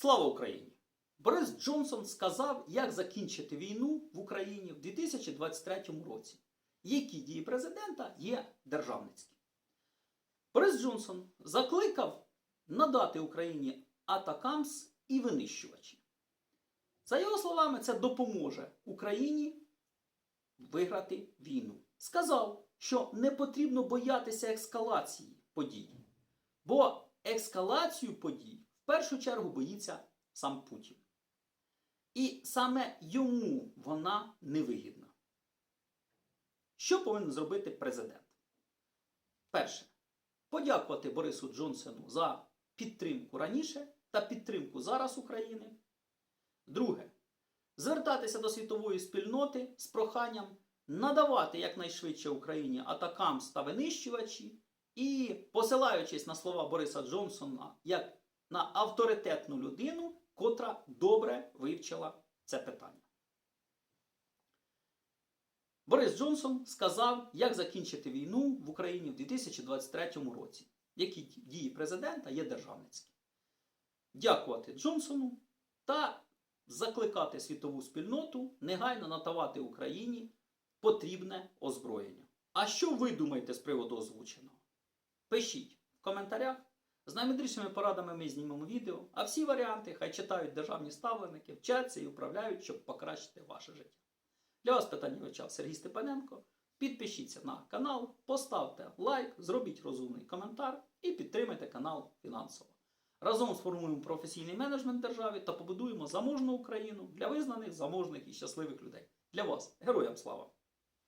Слава Україні! Борис Джонсон сказав, як закінчити війну в Україні в 2023 році. Які дії президента є державницькі. Борис Джонсон закликав надати Україні атакамс і винищувачі. За його словами, це допоможе Україні виграти війну. Сказав, що не потрібно боятися ескалації подій, бо ескалацію подій першу чергу боїться сам Путін. І саме йому вона невигідна. Що повинен зробити президент? Перше, подякувати Борису Джонсону за підтримку раніше та підтримку зараз України. Друге, звертатися до світової спільноти з проханням надавати якнайшвидше Україні атакамс та винищувачі і, посилаючись на слова Бориса Джонсона як на авторитетну людину, котра добре вивчила це питання. Борис Джонсон сказав, як закінчити війну в Україні в 2023 році, які дії президента є державницькі. Дякувати Джонсону та закликати світову спільноту негайно надавати Україні потрібне озброєння. А що ви думаєте з приводу озвученого? Пишіть в коментарях. З наймудрішими порадами ми знімемо відео, а всі варіанти хай читають державні ставленики, вчаться і управляють, щоб покращити ваше життя. Для вас питання вивчав Сергій Степаненко. Підпишіться на канал, поставте лайк, зробіть розумний коментар і підтримайте канал фінансово. Разом сформуємо професійний менеджмент держави та побудуємо заможну Україну для визнаних, заможних і щасливих людей. Для вас, героям слава!